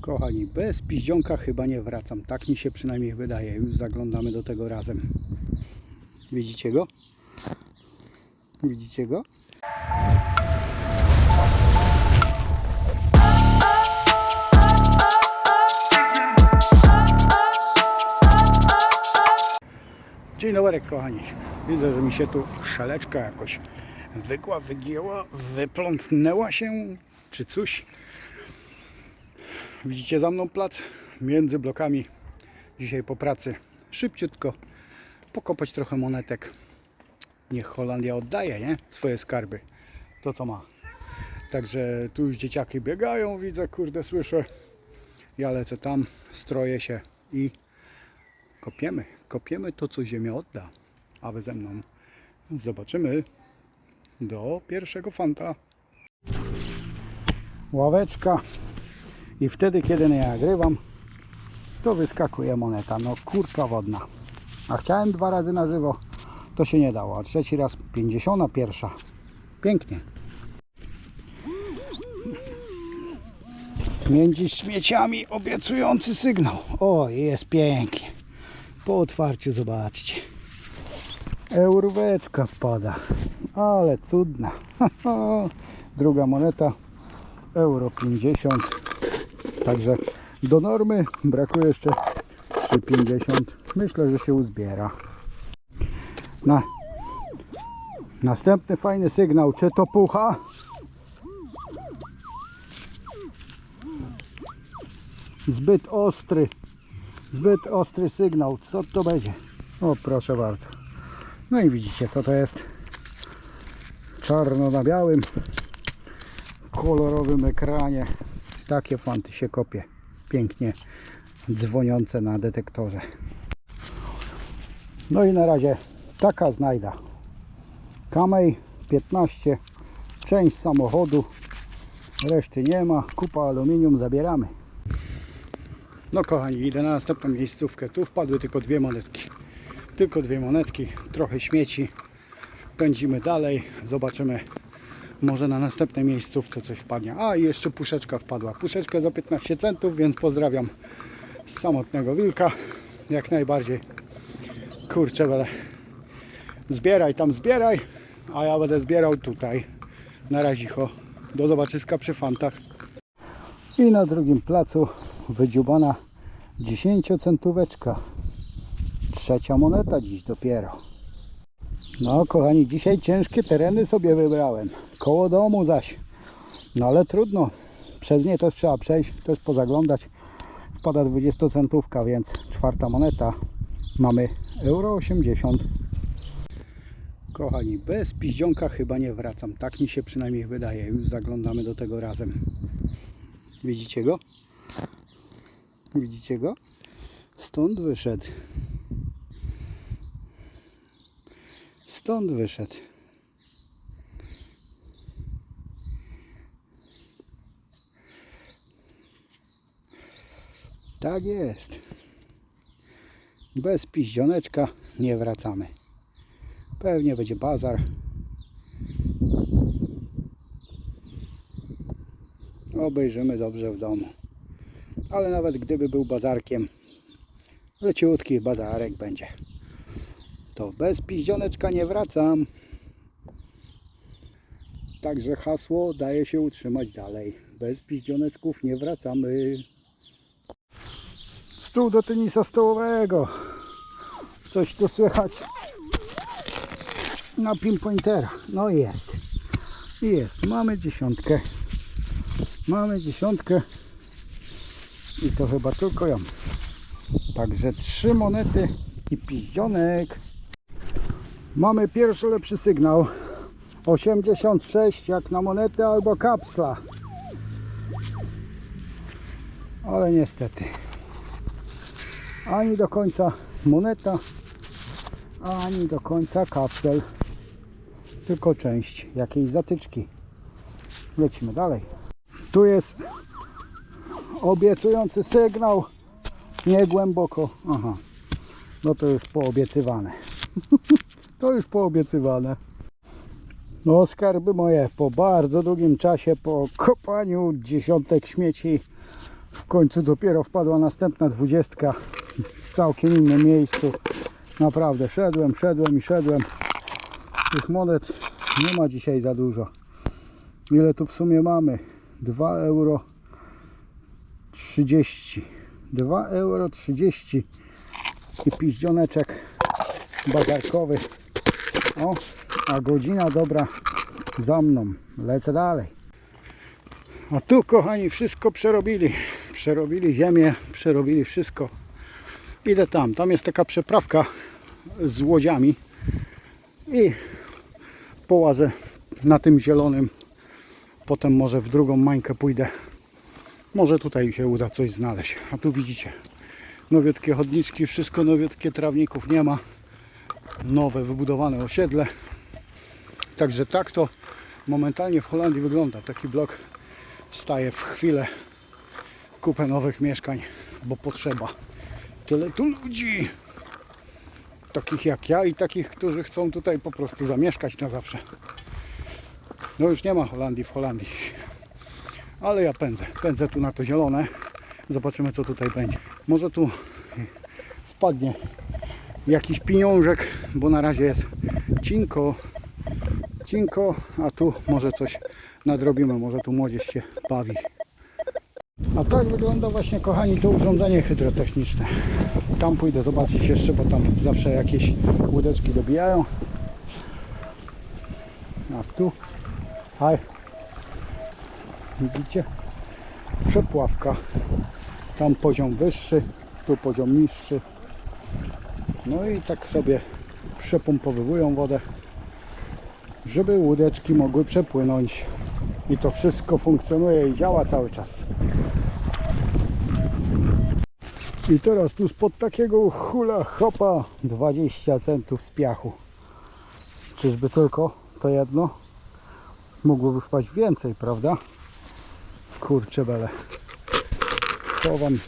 Kochani, bez piździonka chyba nie wracam. Tak mi się przynajmniej wydaje. Już zaglądamy do tego razem. Widzicie go? Widzicie go? Dzień dobry kochani. Widzę, że mi się tu szaleczka jakoś wygła, wygięła, wyplątnęła się, czy coś. Widzicie za mną plac między blokami. Dzisiaj po pracy szybciutko pokopać trochę monetek. Niech Holandia oddaje, nie? Swoje skarby. To co ma. Także tu już dzieciaki biegają, widzę, kurde, słyszę. Ja lecę tam, stroję się i kopiemy. Kopiemy to, co ziemia odda. A wy ze mną zobaczymy do pierwszego fanta. Ławeczka. I wtedy, kiedy nie nagrywam, to wyskakuje moneta. No kurka wodna. A chciałem dwa razy na żywo, to się nie dało. A trzeci raz 50 pierwsza. Pięknie. Między śmieciami obiecujący sygnał. O, jest pięknie. Po otwarciu zobaczcie. Euróweczka wpada. Ale cudna. Druga moneta. Euro 50. Także do normy brakuje jeszcze 3,50. Myślę, że się uzbiera. Na. Następny fajny sygnał. Czy to pucha? Zbyt ostry. Zbyt ostry sygnał. Co to będzie? O, proszę bardzo. No i widzicie, co to jest. Czarno na białym, kolorowym ekranie. Takie fanty się kopie. Pięknie dzwoniące na detektorze. No i na razie taka znajda. Kamej 15, część samochodu, reszty nie ma, kupa aluminium zabieramy. No kochani, idę na następną miejscówkę. Tu wpadły tylko dwie monetki. Tylko dwie monetki, trochę śmieci. Pędzimy dalej, zobaczymy. Może na następnej miejscówce coś wpadnie. A i jeszcze puszeczka wpadła. Puszeczka za 15 centów, więc pozdrawiam samotnego wilka. Jak najbardziej. Kurczę, ale zbieraj tam, zbieraj. A ja będę zbierał tutaj. Na razicho. Do zobaczyska przy fantach. I na drugim placu wydziubana 10 centóweczka. Trzecia moneta dziś dopiero. No kochani, dzisiaj ciężkie tereny sobie wybrałem. Koło domu zaś. No ale trudno. Przez nie też trzeba przejść, też pozaglądać. Wpada 20 centówka, więc czwarta moneta. Mamy euro 80. Kochani, bez piździonka chyba nie wracam. Tak mi się przynajmniej wydaje. Już zaglądamy do tego razem. Widzicie go? Widzicie go? Stąd wyszedł. Stąd wyszedł. Tak jest. Bez piździoneczka nie wracamy. Pewnie będzie bazar. Obejrzymy dobrze w domu. Ale nawet gdyby był bazarkiem, leciutki bazarek będzie. To bez piździoneczka nie wracam. Także hasło daje się utrzymać dalej. Bez piździoneczków nie wracamy. Stół do tenisa stołowego. Coś tu słychać na pinpointera. No jest. Jest. Mamy dziesiątkę. Mamy dziesiątkę. I to chyba tylko ją. Także trzy monety i piździonek. Mamy pierwszy lepszy sygnał. 86 jak na monetę albo kapsla. Ale niestety. Ani do końca moneta, ani do końca kapsel. Tylko część jakiejś zatyczki. Lecimy dalej. Tu jest obiecujący sygnał. Nie głęboko. Aha. No to już poobiecywane. to już poobiecywane. No skarby moje po bardzo długim czasie, po kopaniu dziesiątek śmieci W końcu dopiero wpadła następna dwudziestka w całkiem innym miejscu. Naprawdę szedłem, szedłem i szedłem. Tych monet nie ma dzisiaj za dużo. Ile tu w sumie mamy? 2 euro 30. 2 euro 30 i piździoneczek bazarkowy. O, a godzina dobra za mną. Lecę dalej. A tu, kochani, wszystko przerobili. Przerobili ziemię, przerobili wszystko. Idę tam. Tam jest taka przeprawka z łodziami. I połazę na tym zielonym. Potem może w drugą mańkę pójdę. Może tutaj się uda coś znaleźć. A tu widzicie, nowiutkie chodniczki, wszystko nowiutkie, trawników nie ma. Nowe, wybudowane osiedle. Także tak to momentalnie w Holandii wygląda. Taki blok staje w chwilę. Kupę nowych mieszkań, bo potrzeba. Tyle tu ludzi. Takich jak ja i takich, którzy chcą tutaj po prostu zamieszkać na zawsze. No już nie ma Holandii w Holandii. Ale ja pędzę. Pędzę tu na to zielone. Zobaczymy co tutaj będzie. Może tu wpadnie jakiś pieniążek, bo na razie jest cinko. Cinko, a tu może coś nadrobimy. Może tu młodzież się bawi. A tak wygląda właśnie, kochani, to urządzenie hydrotechniczne. Tam pójdę zobaczyć jeszcze, bo tam zawsze jakieś łódeczki dobijają. A tu, haj, widzicie? Przepławka. Tam poziom wyższy, tu poziom niższy. No i tak sobie przepompowywują wodę, żeby łódeczki mogły przepłynąć. I to wszystko funkcjonuje i działa cały czas. I teraz tu spod takiego hula hopa 20 centów z piachu. Czyżby tylko to jedno? Mogłoby wpaść więcej, prawda? Kurczę bele. Chowam.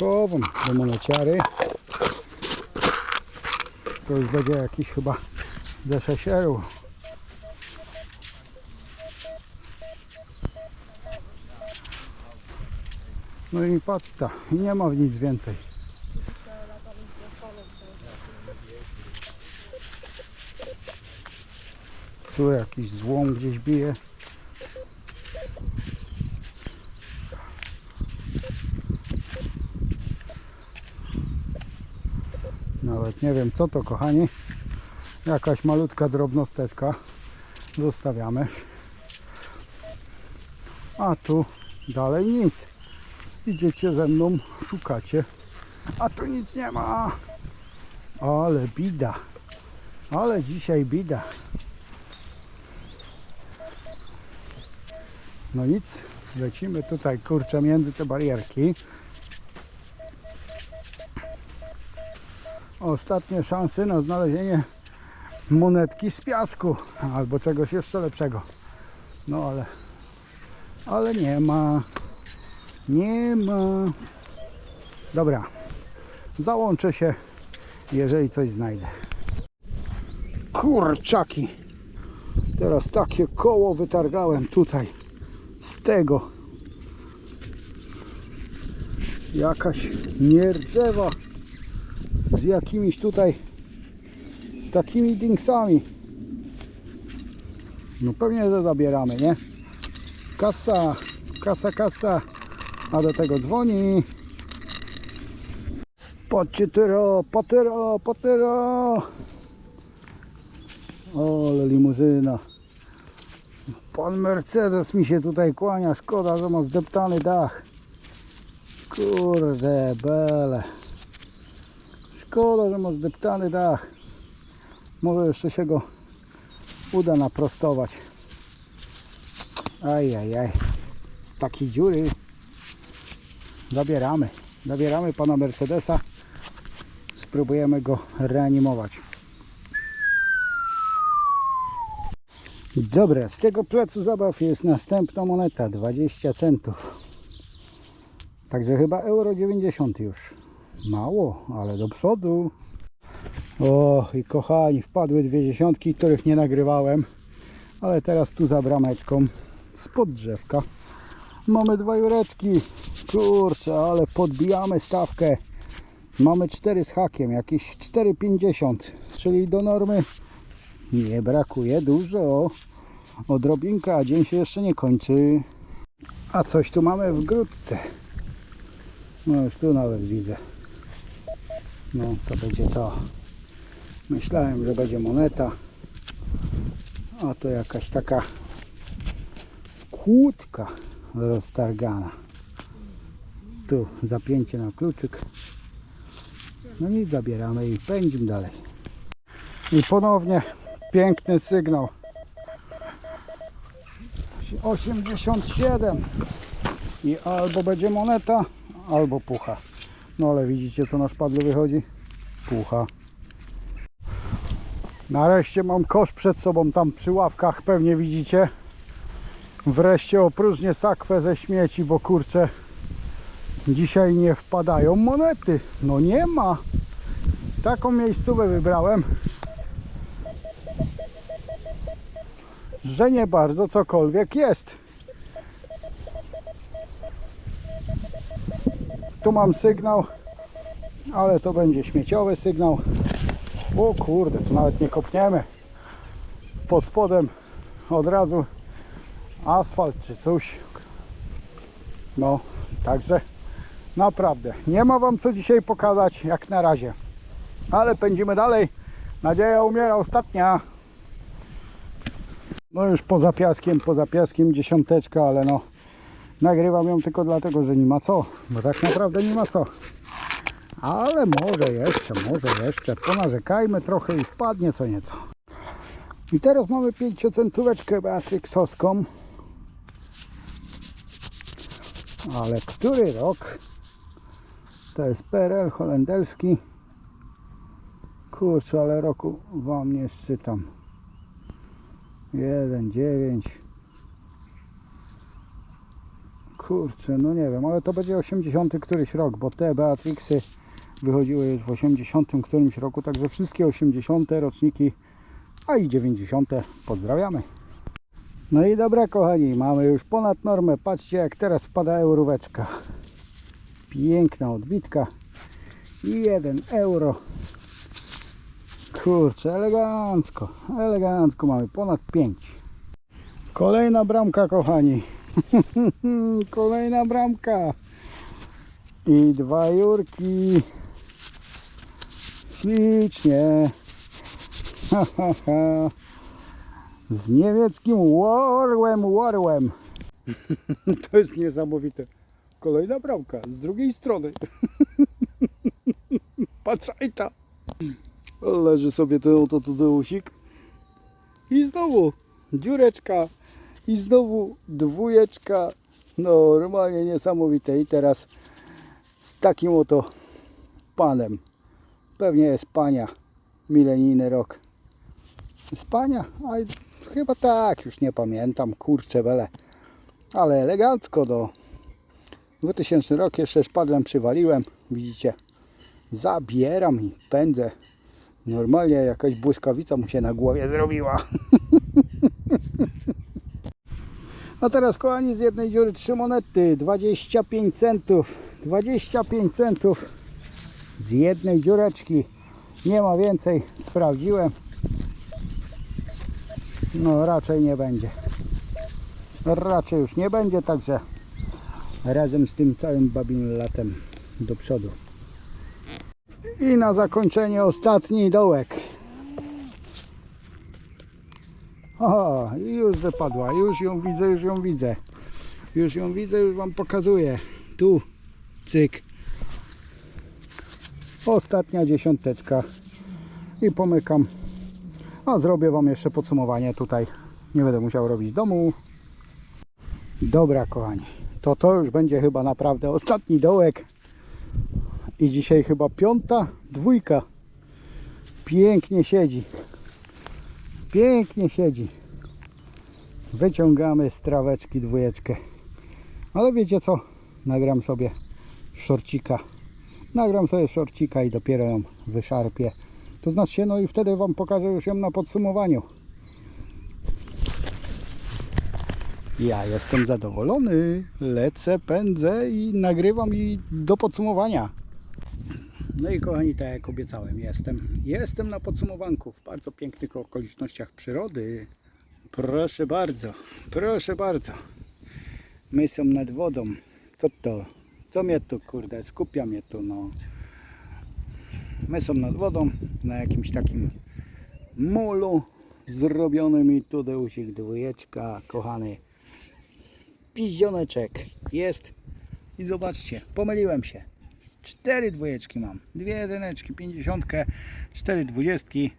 Chowam do moneciary. To już będzie jakiś chyba ze szesieru. No i patrz ta, nie ma nic więcej. Tu jakiś złom gdzieś bije. Nawet nie wiem co to kochani. Jakaś malutka drobnosteczka. Zostawiamy. A tu dalej nic. Idziecie ze mną, szukacie. A tu nic nie ma. Ale bida. Ale dzisiaj bida. No nic, lecimy tutaj kurczę między te barierki. Ostatnie szanse na znalezienie monetki z piasku albo czegoś jeszcze lepszego. No ale ale nie ma. Nie ma. Dobra. Załączę się, jeżeli coś znajdę. Kurczaki. Teraz takie koło wytargałem tutaj. Z tego. Jakaś nierdzewa. Z jakimiś tutaj takimi dingsami. No pewnie to zabieramy, nie? Kasa, kasa, kasa. A do tego dzwoni. Patrzcie tyro, patyro, patyro. Ale limuzyna. Pan Mercedes mi się tutaj kłania. Szkoda, że ma zdeptany dach. Kurde bele. Szkoda, że ma zdeptany dach. Może jeszcze się go uda naprostować. Ajajaj. Z takiej dziury zabieramy. Zabieramy pana Mercedesa. Spróbujemy go reanimować. Dobra, z tego placu zabaw jest następna moneta 20 centów. Także chyba euro 90 już. Mało, ale do przodu. O, i kochani, wpadły dwie dziesiątki, których nie nagrywałem. Ale teraz tu za brameczką, spod drzewka. Mamy dwa jureczki. Kurczę, ale podbijamy stawkę. Mamy 4 z hakiem, jakieś 4,50, czyli do normy nie brakuje dużo. Odrobinka, dzień się jeszcze nie kończy. A coś tu mamy w grudce. No już tu nawet widzę. No to będzie to. Myślałem, że będzie moneta. A to jakaś taka kłódka roztargana. Tu zapięcie na kluczyk. No nic, zabieramy i pędzimy dalej. I ponownie piękny sygnał. 87 i albo będzie moneta, albo pucha. No ale widzicie co na szpadlu wychodzi? Pucha. Nareszcie mam kosz przed sobą tam przy ławkach, pewnie widzicie. Wreszcie opróżnię sakwę ze śmieci, bo kurczę, dzisiaj nie wpadają monety. No nie ma. Taką miejscówę wybrałem, że nie bardzo cokolwiek jest. Tu mam sygnał, ale to będzie śmieciowy sygnał. O kurde, tu nawet nie kopniemy. Pod spodem od razu asfalt czy coś. No, także naprawdę nie ma Wam co dzisiaj pokazać jak na razie. Ale pędzimy dalej. Nadzieja umiera ostatnia. No już poza piaskiem, poza piaskiem dziesiąteczka, ale no nagrywam ją tylko dlatego, że nie ma co, bo tak naprawdę nie ma co. Ale może jeszcze, może jeszcze, ponarzekajmy trochę i wpadnie co nieco. I teraz mamy 5-centóweczkę Beatrixowską. Ale który rok? To jest PRL holenderski. Kurczę, ale roku wam nie szczytam. 1, Kurczę, no nie wiem, ale to będzie 80 któryś rok, bo te Beatrixy wychodziły już w 80 którymś roku, także wszystkie 80 roczniki, a i 90 pozdrawiamy. No i dobra kochani, mamy już ponad normę, patrzcie jak teraz wpada euróweczka. Piękna odbitka i 1 euro. Kurczę, elegancko, elegancko mamy, ponad 5. Kolejna bramka kochani. Kolejna bramka. I dwa jurki. Ślicznie. Z niemieckim warłem, warłem. To jest niesamowite. Kolejna bramka z drugiej strony. Patrzajta. Leży sobie ten oto Tadeusik. I znowu dziureczka. I znowu dwójeczka. Normalnie niesamowite. I teraz z takim oto panem. Pewnie jest pania. Milenijny rok. Z pania? Chyba tak, już nie pamiętam. Kurczę bele. Ale elegancko do 2000 rok jeszcze szpadlem przywaliłem. Widzicie? Zabieram i pędzę. Normalnie jakaś błyskawica mu się na głowie zrobiła. A teraz kochani z jednej dziury trzy monety 25 centów 25 centów. Z jednej dziureczki nie ma więcej sprawdziłem. No raczej nie będzie. Raczej już nie będzie także razem z tym całym babim latem do przodu. I na zakończenie ostatni dołek o, i już wypadła, już ją widzę, już ją widzę. Już ją widzę, już Wam pokazuję. Tu, cyk. Ostatnia dziesiąteczka. I pomykam. A zrobię Wam jeszcze podsumowanie tutaj. Nie będę musiał robić domu. Dobra, kochani. To to już będzie chyba naprawdę ostatni dołek. I dzisiaj chyba piąta dwójka. Pięknie siedzi. Pięknie siedzi. Wyciągamy z traweczki dwójeczkę. Ale wiecie co? Nagram sobie szorcika. Nagram sobie szorcika i dopiero ją wyszarpię. To znaczy, no i wtedy Wam pokażę już ją na podsumowaniu. Ja jestem zadowolony. Lecę, pędzę i nagrywam i do podsumowania. No i kochani, tak jak obiecałem, jestem. Jestem na podsumowanku w bardzo pięknych okolicznościach przyrody. Proszę bardzo, proszę bardzo. My są nad wodą. Co to? Co mnie tu, kurde, skupia mnie tu, no. My są nad wodą, na jakimś takim mulu zrobionym i tu deusik dwójeczka, kochany. Piździoneczek jest. I zobaczcie, pomyliłem się. Cztery dwójeczki mam. Dwie jedyneczki, pięćdziesiątkę, cztery dwudziestki,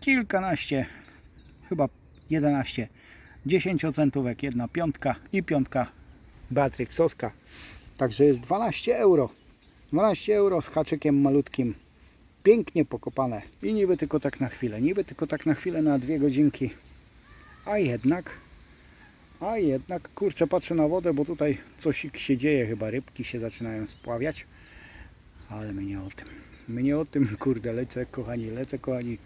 kilkanaście, chyba 11 10-centówek, jedna piątka i piątka Beatrix Soska. Także jest 12 euro. 12 euro z haczykiem malutkim. Pięknie pokopane. I niby tylko tak na chwilę. Niby tylko tak na chwilę, na dwie godzinki. A jednak, a jednak, kurczę, patrzę na wodę, bo tutaj coś się dzieje. Chyba rybki się zaczynają spławiać. Ale my nie o tym. My nie o tym, kurde, lecę kochani, lecę kochani.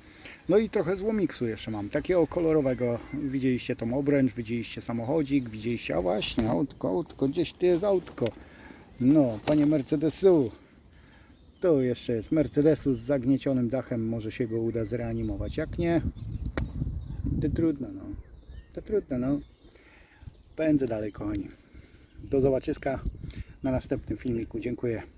No i trochę złomiksu jeszcze mam, takiego kolorowego. Widzieliście tą obręcz, widzieliście samochodzik, widzieliście, a właśnie, autko, autko, gdzieś tu jest autko. No, panie Mercedesu, tu jeszcze jest Mercedesu z zagniecionym dachem, może się go uda zreanimować. Jak nie, to trudno, no. To trudno, no. Pędzę dalej, kochani. Do zobaczyska na następnym filmiku. Dziękuję.